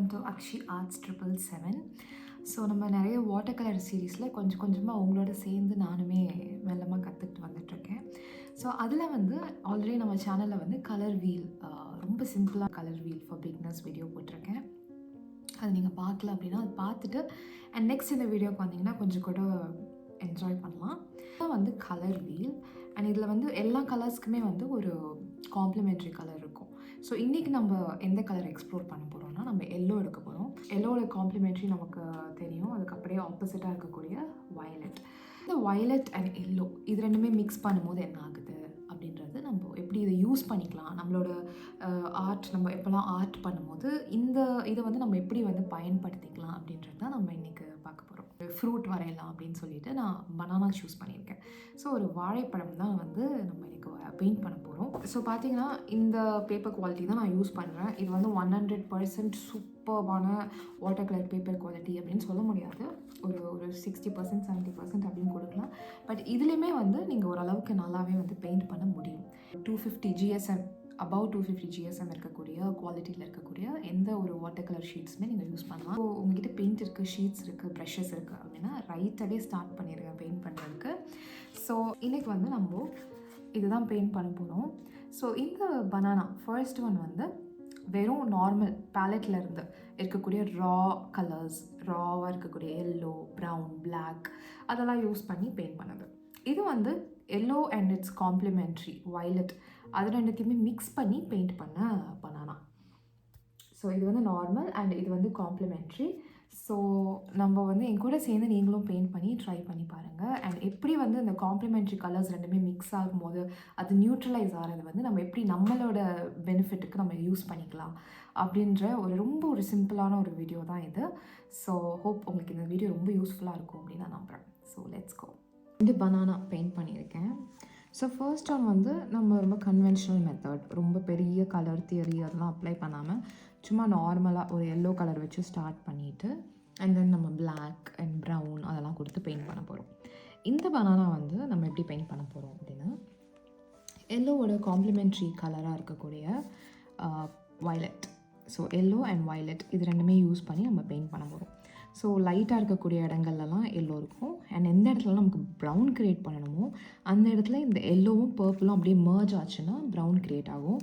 Welcome to Akshi arts triple seven so நம்ம நிறைய water colour சீரீஸில் கொஞ்சம் கொஞ்சமாக அவங்களோட சேர்ந்து நானுமே மெல்லமாக கற்றுக்கிட்டு வந்துட்ருக்கேன் ஸோ அதில் வந்து ஆல்ரெடி நம்ம சேனலில் வந்து கலர் வீல் ரொம்ப சிம்பிளாக colour wheel for beginners video போட்டிருக்கேன். அது நீங்கள் பார்க்கல அப்படின்னா அது பார்த்துட்டு அண்ட் நெக்ஸ்ட் இந்த வீடியோக்கு வந்தீங்கன்னா கொஞ்சம் கூட என்ஜாய் பண்ணலாம். வந்து கலர் வீல் அண்ட் இதில் வந்து எல்லா கலர்ஸ்க்குமே வந்து ஒரு காம்ப்ளிமெண்ட்ரி கலர் இருக்கும். ஸோ இன்றைக்கி நம்ம எந்த கலர் எக்ஸ்ப்ளோர் பண்ண போகிறோம்னா நம்ம எல்லோ எடுக்க போகிறோம் எல்லோவில் காம்ப்ளிமெண்ட்ரி நமக்கு தெரியும். அதுக்கு அப்படியே ஆப்போசிட்டாக இருக்கக்கூடிய வயலட் இந்த வயலட் அண்ட் எல்லோ இது ரெண்டுமே மிக்ஸ் பண்ணும்போது என்ன ஆகுது? அப்படின்றது நம்ம எப்படி இதை யூஸ் பண்ணிக்கலாம்? நம்மளோட ஆர்ட் நம்ம எப்போல்லாம் ஆர்ட் பண்ணும்போது இந்த இதை வந்து நம்ம எப்படி வந்து பயன்படுத்திக்கலாம் அப்படின்றது தான் நம்ம இன்றைக்கி ஃப்ரூட் வரையலாம் அப்படின்னு சொல்லிட்டு நான் பனானா சூஸ் பண்ணியிருக்கேன். ஸோ ஒரு வாழைப்பழம் தான் வந்து நம்ம எனக்கு பெயிண்ட் பண்ண போகிறோம் ஸோ பார்த்தீங்கன்னா இந்த பேப்பர் குவாலிட்டி தான் நான் யூஸ் பண்ணுறேன். இது வந்து ஒன் ஹண்ட்ரட் பர்சன்ட் சூப்பர்வான வாட்டர் கலர் பேப்பர் குவாலிட்டி அப்படின்னு சொல்ல முடியாது. ஒரு ஒரு சிக்ஸ்டி பர்சன்ட் செவன்ட்டி பர்சன்ட் அப்படின்னு கொடுக்கலாம். பட் இதுலேயுமே வந்து நீங்கள் ஓரளவுக்கு நல்லாவே வந்து பெயிண்ட் பண்ண முடியும். Two fifty GSM above two fifty GSM இருக்கக்கூடிய குவாலிட்டியில் இருக்கக்கூடிய எந்த ஒரு வாட்டர் கலர் ஷீட்ஸுமே நீங்கள் யூஸ் பண்ணலாம். ஸோ உங்ககிட்ட பெயிண்ட் இருக்குது ஷீட்ஸ் இருக்குது ப்ரெஷஸ் இருக்குது அப்படின்னா ரைட்டாகவே ஸ்டார்ட் பண்ணிடுங்க பெயிண்ட் பண்ணுறதுக்கு ஸோ இன்றைக்கி வந்து நம்ம இதுதான் பெயிண்ட் பண்ண போகிறோம் ஸோ இந்த பனானா ஃபர்ஸ்ட் ஒன் வந்து வெறும் நார்மல் பேலட்டில் இருந்து இருக்கக்கூடிய ரா கலர்ஸ் ராவாக இருக்கக்கூடிய எல்லோ ப்ரௌன் பிளாக் அதெல்லாம் யூஸ் பண்ணி பெயிண்ட் பண்ணது. இது வந்து yellow and it's complementary violet அது ரெண்டுத்தையுமே மிக்ஸ் பண்ணி பெயிண்ட் பண்ண பனானா ஸோ இது வந்து நார்மல் அண்ட் இது வந்து காம்ப்ளிமெண்ட்ரி ஸோ நம்ம வந்து என் கூட சேர்ந்து நீங்களும் பெயிண்ட் பண்ணி ட்ரை பண்ணி பாருங்கள் அண்ட் எப்படி வந்து இந்த காம்ப்ளிமெண்ட்ரி கலர்ஸ் ரெண்டுமே மிக்ஸ் ஆகும்போது அது நியூட்ரலைஸ் ஆகிறது வந்து நம்ம எப்படி நம்மளோட பெனிஃபிட்டுக்கு நம்ம யூஸ் பண்ணிக்கலாம் அப்படின்ற ஒரு ரொம்ப ஒரு சிம்பிளான ஒரு வீடியோ தான் இது. ஸோ ஹோப் உங்களுக்கு இந்த வீடியோ ரொம்ப யூஸ்ஃபுல்லாக இருக்கும் அப்படின்னு நான் நம்புகிறேன் ஸோ லெட்ஸ் கோ ரெண்டு பனானா பெயிண்ட் பண்ணியிருக்கேன். ஸோ ஃபர்ஸ்ட் ஒன் வந்து நம்ம ரொம்ப கன்வென்ஷனல் மெத்தட் ரொம்ப பெரிய கலர் தியரி அதெல்லாம் அப்ளை பண்ணாமல் சும்மா நார்மலாக ஒரு எல்லோ கலர் வச்சு ஸ்டார்ட் பண்ணிவிட்டு அண்ட் தென் நம்ம பிளாக் அண்ட் ப்ரௌன் அதெல்லாம் கொடுத்து பெயிண்ட் பண்ண போகிறோம் இந்த பனானா வந்து நம்ம எப்படி பெயிண்ட் பண்ண போகிறோம் அப்படின்னா எல்லோவோட காம்ப்ளிமெண்ட்ரி கலராக இருக்கக்கூடிய violet so yellow and violet இது ரெண்டுமே யூஸ் பண்ணி நம்ம பெயிண்ட் பண்ண போகிறோம் ஸோ லைட்டாக இருக்கக்கூடிய இடங்கள்லலாம் எல்லோ இருக்கும். அண்ட் எந்த இடத்துல நமக்கு ப்ரௌன் க்ரியேட் பண்ணணுமோ அந்த இடத்துல இந்த எல்லோவும் பர்பிளும் அப்படியே மர்ஜ் ஆச்சுன்னா ப்ரௌன் க்ரியேட் ஆகும்.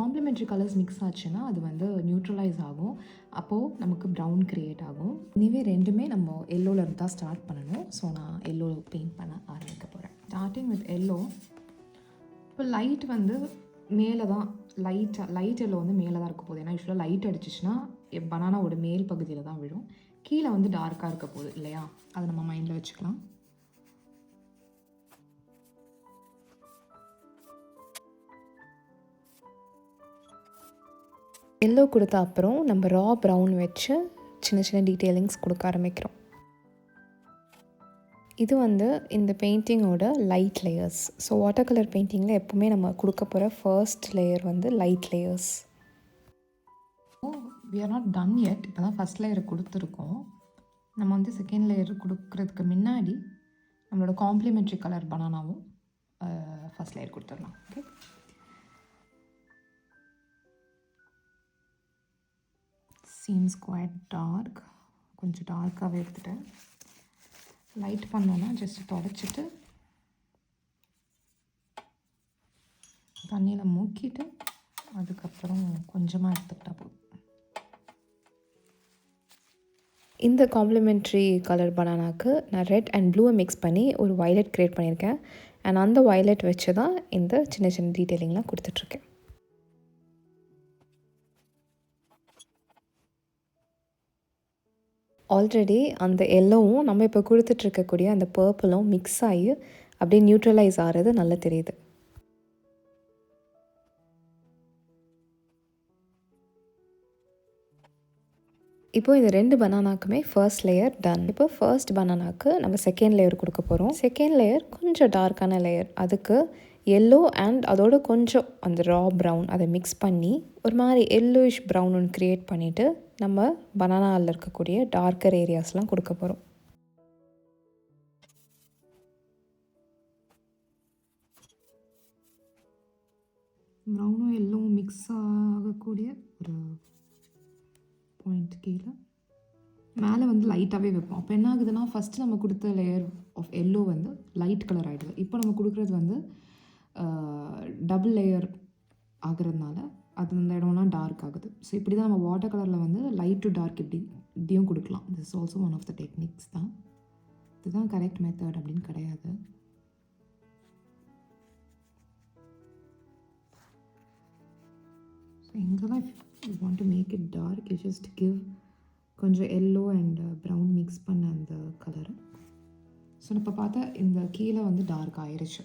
காம்ப்ளிமெண்ட்ரி கலர்ஸ் மிக்ஸ் ஆச்சுன்னா அது வந்து நியூட்ரலைஸ் ஆகும். அப்போது நமக்கு ப்ரௌன் க்ரியேட் ஆகும். இனிவே ரெண்டுமே நம்ம எல்லோவில் இருந்து தான் ஸ்டார்ட் பண்ணணும். ஸோ நான் எல்லோ பெயிண்ட் பண்ண ஆரம்பிக்க போகிறேன் ஸ்டார்டிங் வித் எல்லோ இப்போ லைட் வந்து மேலே தான் லைட்டாக லைட் எல்லோ வந்து மேலே தான் இருக்க போகுது. ஏன்னா யூஸ்வலாக லைட் அடிச்சிச்சுன்னா பனானாவோட மேல் பகுதியில் தான் விழும். கீழே வந்து டார்க்காக இருக்க போகுது இல்லையா? அதை நம்ம மைண்டில் வச்சுக்கலாம். எல்லோ கொடுத்த அப்புறம் நம்ம ரா ப்ரௌன் வச்சு சின்ன சின்ன டீட்டெயிலிங்ஸ் கொடுக்க ஆரம்பிக்கிறோம். இது வந்து இந்த பெயிண்டிங்கோட light layers so water colour பெயிண்டிங்கில் எப்போவுமே நம்ம கொடுக்க போகிற ஃபர்ஸ்ட் லேயர் வந்து light layers we are not done yet இப்போ தான் ஃபஸ்ட் லேயர் கொடுத்துருக்கோம். நம்ம வந்து செகண்ட் லேயர் கொடுக்குறதுக்கு முன்னாடி நம்மளோட காம்ப்ளிமெண்ட்ரி கலர் பனானாவும் ஃபஸ்ட் லேயர் கொடுத்துடலாம். ஓகே சீம்ஸ் குவாய்ட் டார்க் கொஞ்சம் டார்க்காகவே எடுத்துட்டேன். லைட் பண்ணோன்னா ஜஸ்ட் தொடச்சிட்டு தண்ணியில் மூக்கிட்டு அதுக்கப்புறம் கொஞ்சமாக எடுத்துக்கிட்டா போதும். இந்த காம்ப்ளிமெண்ட்ரி கலர் பனானாக்கு நான் ரெட் அண்ட் ப்ளூவை மிக்ஸ் பண்ணி ஒரு வயலட் க்ரியேட் பண்ணியிருக்கேன். அண்ட் அந்த வயலட் வச்சு தான் இந்த சின்ன சின்ன டீட்டெயிலிங்லாம் கொடுத்துட்ருக்கேன். ஆல்ரெடி அந்த எல்லோவும் நம்ம இப்போ கொடுத்துட்ருக்கக்கூடிய அந்த பர்பிளும் மிக்ஸ் ஆகி அப்படியே நியூட்ரலைஸ் ஆகிறது நல்லா தெரியுது. இப்போ இந்த ரெண்டு பனானாக்குமே ஃபர்ஸ்ட் லேயர் டன் இப்போ ஃபர்ஸ்ட் பனானாக்கு நம்ம செகண்ட் லேயர் கொடுக்க போகிறோம் செகண்ட் லேயர் கொஞ்சம் டார்க்கான லேயர் அதுக்கு எல்லோ அண்ட் அதோட கொஞ்சம் அந்த ரா ப்ரௌன் அதை மிக்ஸ் பண்ணி ஒரு மாதிரி எல்லோயிஷ் ப்ரௌன் ஒன்று க்ரியேட் பண்ணிவிட்டு நம்ம பனானாவில் இருக்கக்கூடிய டார்க்கர் ஏரியாஸ்லாம் கொடுக்க போகிறோம் வந்து லைட்டாகவே வைப்போம். அப்போ என்ன ஆகுதுன்னா ஃபஸ்ட்டு நம்ம கொடுத்த லேயர் ஆஃப் எல்லோ வந்து லைட் கலர் ஆகிடுது இப்போ நம்ம கொடுக்குறது வந்து டபுள் லேயர் ஆகுறதுனால அது அந்த இடம்லாம் டார்க் ஆகுது. ஸோ இப்படி தான் நம்ம வாட்டர் கலரில் வந்து லைட் டு டார்க் இப்படி இப்படியும் கொடுக்கலாம். This also one of the techniques தான். இதுதான் கரெக்ட் மெத்தட் அப்படின்னு கிடையாது. ஸோ எங்கெல்லாம் you want to make it dark you just give கொஞ்சம் எல்லோ அண்ட் ப்ரௌன் மிக்ஸ் பண்ண அந்த கலரு ஸோ இப்போ பார்த்தா இந்த கீழே வந்து டார்க் ஆயிடுச்சு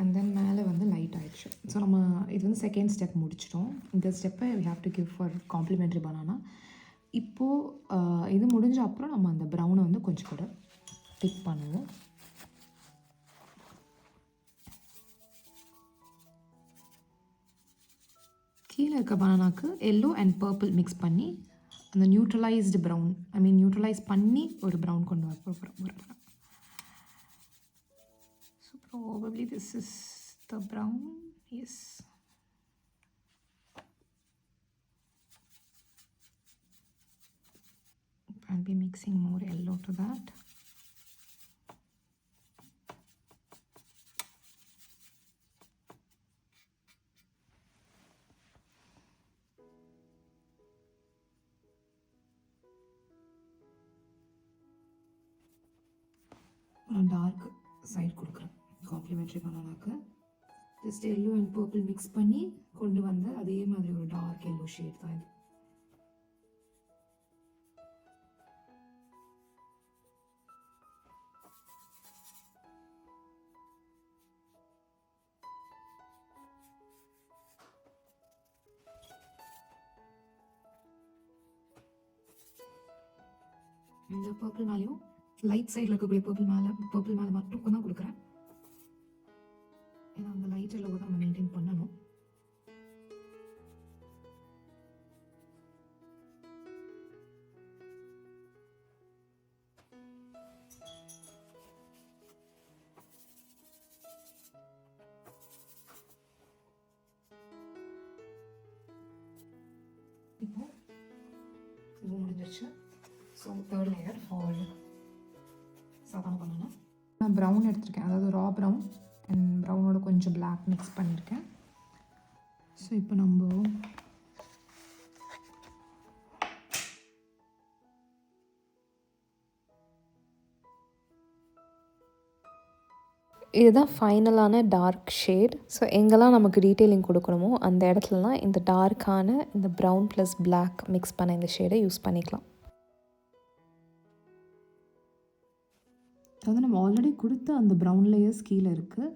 அண்ட் தென் மேலே வந்து லைட் ஆயிடுச்சு ஸோ நம்ம இது வந்து செகண்ட் ஸ்டெப் முடிச்சிட்டோம். இந்த ஸ்டெப்பை we have to give for complementary banana இப்போது இது முடிஞ்ச அப்புறம் நம்ம அந்த ப்ரௌனை வந்து கொஞ்சம் கூட டிக் பண்ணுவோம். கீழே இருக்க பனானாக்கு எல்லோ அண்ட் பர்பிள் மிக்ஸ் பண்ணி அந்த neutralised brown I mean neutralise பண்ணி ஒரு ப்ரௌன் கொண்டு வர போகிறோம் so probably this is the brown as I'll be mixing more yellow to that. நான் டார்க் சைட் கொடுக்குறேன். Complementary பண்ணனாக்க just yellow and purple mix பண்ணி கொண்டு வந்த அதே மாதிரி ஒரு டார்க் எல்லோ ஷேட் தான் இது. இந்த பர்பிள் மேலேயும் லைட் சைடில் இருக்கக்கூடிய பர்பிள் மேலே பர்பிள் மேலே மட்டும் தான் கொடுக்குறேன். ஏன்னா அந்த லைட் எல்லோ தான் நம்ம மெயின்டைன் பண்ணணும். இப்போ இது முடிஞ்சிருச்சு. ஸோ தேர்ட் லேயர் ஆல் சாதாரண பண்ணணும் நான் ப்ரௌன் எடுத்திருக்கேன். அதாவது ரா ப்ரௌன் அண்ட் ப்ரௌனோட கொஞ்சம் பிளாக் மிக்ஸ் பண்ணியிருக்கேன் ஸோ இப்போ நம்ம இதுதான் ஃபைனலான டார்க் ஷேட் ஸோ எங்கெல்லாம் நமக்கு டீட்டெயிலிங் கொடுக்கணுமோ அந்த இடத்துலலாம் இந்த டார்க்கான இந்த ப்ரௌன் ப்ளஸ் பிளாக் மிக்ஸ் பண்ண இந்த ஷேடை யூஸ் பண்ணிக்கலாம். அதாவது நம்ம ஆல்ரெடி கொடுத்த அந்த ப்ரௌன் லேயர்ஸ் கீழே இருக்குது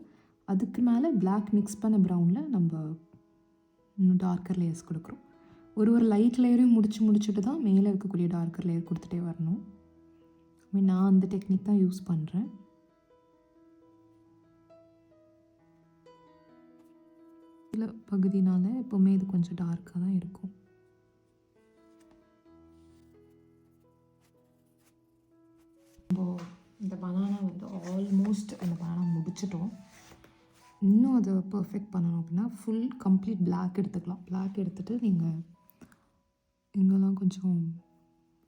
அதுக்கு மேலே பிளாக் மிக்ஸ் பண்ண ப்ரௌனில் நம்ம இன்னும் டார்க்கர் லேயர்ஸ் கொடுக்குறோம். ஒரு ஒரு லைட் லேயரையும் முடிச்சு முடிச்சுட்டு தான் மேலே இருக்கக்கூடிய டார்க்கர் லேயர் கொடுத்துட்டே வரணும். நான் அந்த டெக்னிக் தான் யூஸ் பண்ணுறேன் சில பகுதினால எப்போவுமே இது கொஞ்சம் டார்க்காக தான் இருக்கும். முடிச்சிட்டோம். இன்னும் அதை பர்ஃபெக்ட் பண்ணணும் அப்படின்னா ஃபுல் கம்ப்ளீட் பிளாக் எடுத்துக்கலாம். பிளாக் எடுத்துகிட்டு நீங்கள் இங்கெல்லாம் கொஞ்சம்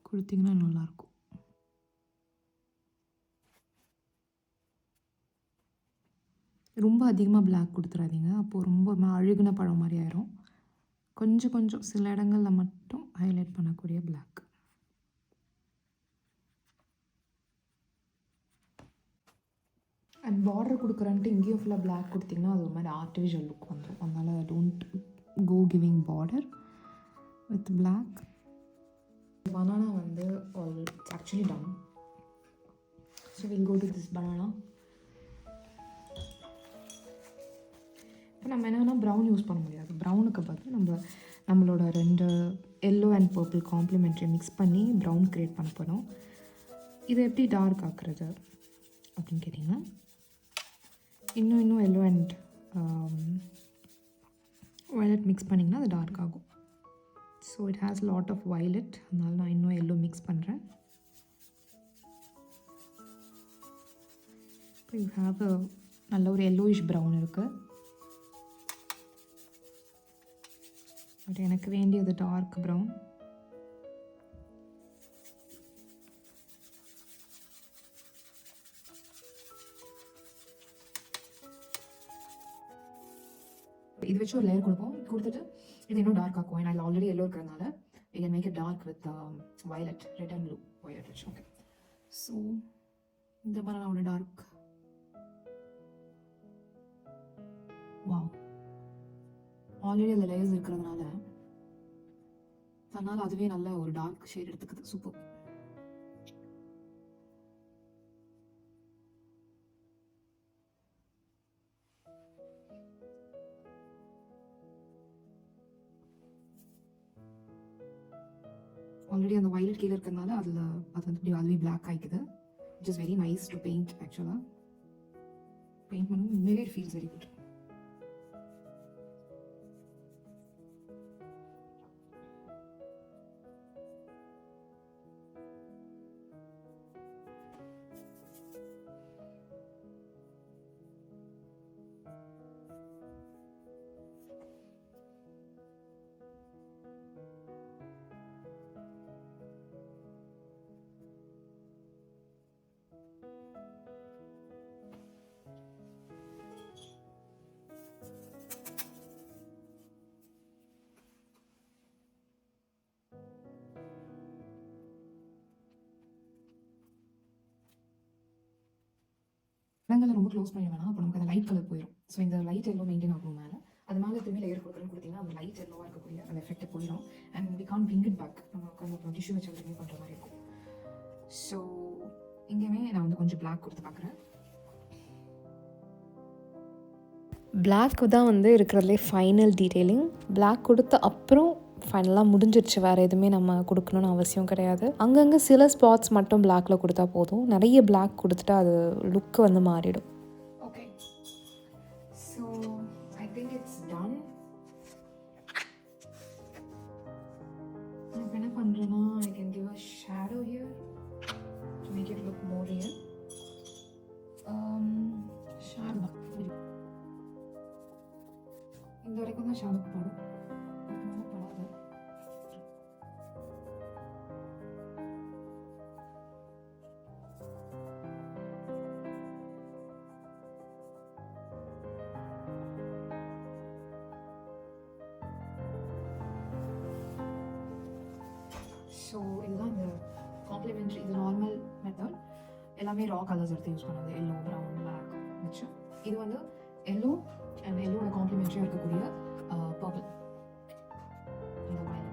கொடுத்தீங்கன்னா நல்லாயிருக்கும். ரொம்ப அதிகமாக பிளாக் கொடுத்துறாதீங்க. அப்போது ரொம்ப அழுகுன பழம் மாதிரி ஆயிரும். கொஞ்சம் கொஞ்சம் சில இடங்களில் மட்டும் ஹைலைட் பண்ணக்கூடிய பிளாக் அண்ட் பார்டர் கொடுக்குறேன்ட்டு இங்கேயும் ஃபுல்லாக பிளாக் கொடுத்தீங்கன்னா அது ஒரு மாதிரி ஆர்டிஃபிஷியல் லுக் வந்துடும் அதனால் don't go giving border with black banana வந்து all it's actually done so will go to this banana இப்போ நம்ம என்னன்னா ப்ரௌன் யூஸ் பண்ண முடியாது. ப்ரௌனுக்கு பதில் நம்ம நம்மளோட ரெண்டு yellow and purple complementary mix பண்ணி ப்ரௌன் க்ரியேட் பண்ண போகிறோம் இதை எப்படி டார்க் ஆக்குறது அப்படின்னு கேட்டிங்கன்னா இன்னும் இன்னும் yellow and violet um, mix பண்ணிங்கன்னா அது டார்க் ஆகும். So it has lot of violet அதனால நான் இன்னும் எல்லோ மிக்ஸ் பண்ணுறேன் இப்போ யூ ஹாவ் அ நல்ல ஒரு எல்லோயிஷ் ப்ரௌன் இருக்குது பட் எனக்கு வேண்டியது டார்க் ப்ரௌன் இது வச்சு ஒரு லேயர் கொடுப்போம். கொடுத்துட்டு இது இன்னும் டார்க் ஆக்கும். ஏன்னா இதில் ஆல்ரெடி எல்லோ இருக்கிறதுனால we can make it dark with violet red and blue violet வச்சு ஓகே ஸோ இந்த பனானாவோட டார்க் வாவ் ஆல்ரெடி அதில் லேயர்ஸ் இருக்கிறதுனால தன்னால் அதுவே நல்ல ஒரு டார்க் ஷேட் எடுத்துக்குது. சூப்பர் ஆல்ரெடி அந்த வயலட் கீழே இருக்கிறதுனால அதில் அது வந்து இப்படி அதுவே black ஆகிக்குது it is very nice to paint ஆக்சுவலாக பெயிண்ட் பண்ணும் உண்மையிலே ஃபீல்ஸ் வெரி குட் நாங்கள் ரொம்ப க்ளோஸ் பண்ணி வேணாம் அப்போ நமக்கு அந்த லைட் கலர் போயிடும் ஸோ இந்த லைட் எல்லோ மெயின்டைன் ஆகும் மேலே. அது மேலே திரும்பி லேயர் கொடுக்குறேன்னு கொடுத்தீங்கன்னா அந்த லைட் எல்லோவாக இருக்கக்கூடிய அந்த எஃபெக்ட் போயிடும் and we can bring it back நமக்கு அந்த டிஷ்யூ வச்சு ரிமூவ் பண்ணுற மாதிரி இருக்கும். ஸோ இங்கேயுமே நான் வந்து கொஞ்சம் பிளாக் கொடுத்து பார்க்குறேன். பிளாக் தான் வந்து இருக்கிறதுலே ஃபைனல் டீட்டெயிலிங் பிளாக் கொடுத்த அப்புறம் ஃபைனலாக முடிஞ்சிருச்சு. வேறு எதுவுமே நம்ம கொடுக்கணும்னு அவசியம் கிடையாது. அங்கங்கே சில ஸ்பாட்ஸ் மட்டும் பிளாக்ல கொடுத்தா போதும். நிறைய பிளாக் கொடுத்துட்டா அது லுக்கு வந்து மாறிடும். Okay so I think it's done இப்போ என்ன பண்ணுறேன்னா I can give a shadow here to make it look more real shadow இந்த வரைக்கும் தான் ஷேடோ போடும். எல்லாமே ரா கலர்ஸ் எடுத்து யூஸ் பண்ணது. எல்லோ ப்ரௌன் பிளாக் வச்சு இது வந்து எல்லோ அண்ட் எல்லோட காம்ப்ளிமெண்ட்ரியாக இருக்கக்கூடிய பர்பிள் இந்த மாதிரி.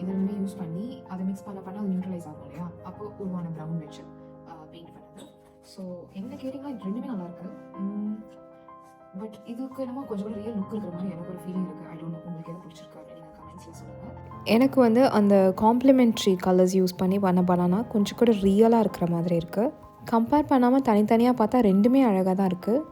இது ரெண்டுமே யூஸ் பண்ணி அதை மிக்ஸ் பண்ண பண்ண அது நியூட்ரலைஸ் ஆகும் இல்லையா? அப்போ உருவான ப்ரௌன் வச்சு பெயிண்ட் பண்ணது. ஸோ என்ன கேட்டிங்கன்னா இது ரெண்டுமே நல்லாயிருக்கு பட் இதுக்கு என்னமோ கொஞ்சம் கூட ரியல் லுக் இருக்கிற மாதிரி எனக்கு ஒரு ஃபீலிங் இருக்குது ஐ டோன்ட் நோ உங்களுக்கு எது பிடிச்சிருக்கு அப்படின்னு நீங்கள் கமெண்ட்ஸில் சொல்லுங்கள் எனக்கு வந்து அந்த காம்ப்ளிமெண்ட்ரி கலர்ஸ் யூஸ் பண்ணி பண்ண பனானா கொஞ்சம் கூட ரியலாக இருக்கிற மாதிரி இருக்குது கம்பேர் பண்ணாமல் தனித்தனியாக பார்த்தா ரெண்டுமே அழகாக தான் இருக்குது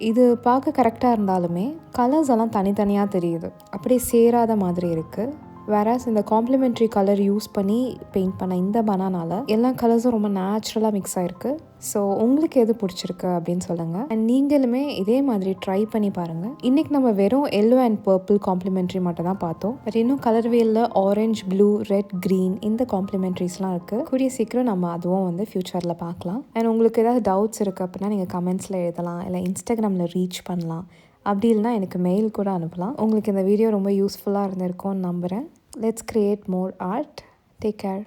இது பார்க்க கரெக்டாக இருந்தாலுமே கலர்ஸ் எல்லாம் தனித்தனியாக தெரியுது. அப்படியே சேராத மாதிரி இருக்குது வேறாஸ் இந்த காம்ப்ளிமெண்ட்ரி கலர் யூஸ் பண்ணி பெயிண்ட் பண்ண இந்த பனானால எல்லா கலர்ஸும் ரொம்ப நேச்சுரலாக மிக்ஸ் ஆயிருக்கு. ஸோ உங்களுக்கு எது பிடிச்சிருக்கு அப்படின்னு சொல்லுங்கள் அண்ட் நீங்களுமே இதே மாதிரி ட்ரை பண்ணி பாருங்கள் இன்றைக்கி நம்ம வெறும் எல்லோ அண்ட் பர்பிள் காம்ப்ளிமெண்ட்ரி மட்டும் தான் பார்த்தோம். பட் இன்னும் கலர்வேலில் ஆரஞ்சு ப்ளூ ரெட் க்ரீன் இந்த காம்ப்ளிமெண்ட்ரிஸ்லாம் இருக்குது கூடிய சீக்கிரம் நம்ம அதுவும் வந்து ஃப்யூச்சரில் பார்க்கலாம். அண்ட் உங்களுக்கு ஏதாவது டவுட்ஸ் இருக்குது அப்படின்னா நீங்கள் கமெண்ட்ஸில் எழுதலாம். இல்லை இன்ஸ்டாகிராமில் ரீச் பண்ணலாம். அப்படி இல்லைனா எனக்கு மெயில் கூட அனுப்பலாம். உங்களுக்கு இந்த வீடியோ ரொம்ப யூஸ்ஃபுல்லாக இருந்திருக்கும்னு நம்புகிறேன் let's create more art take care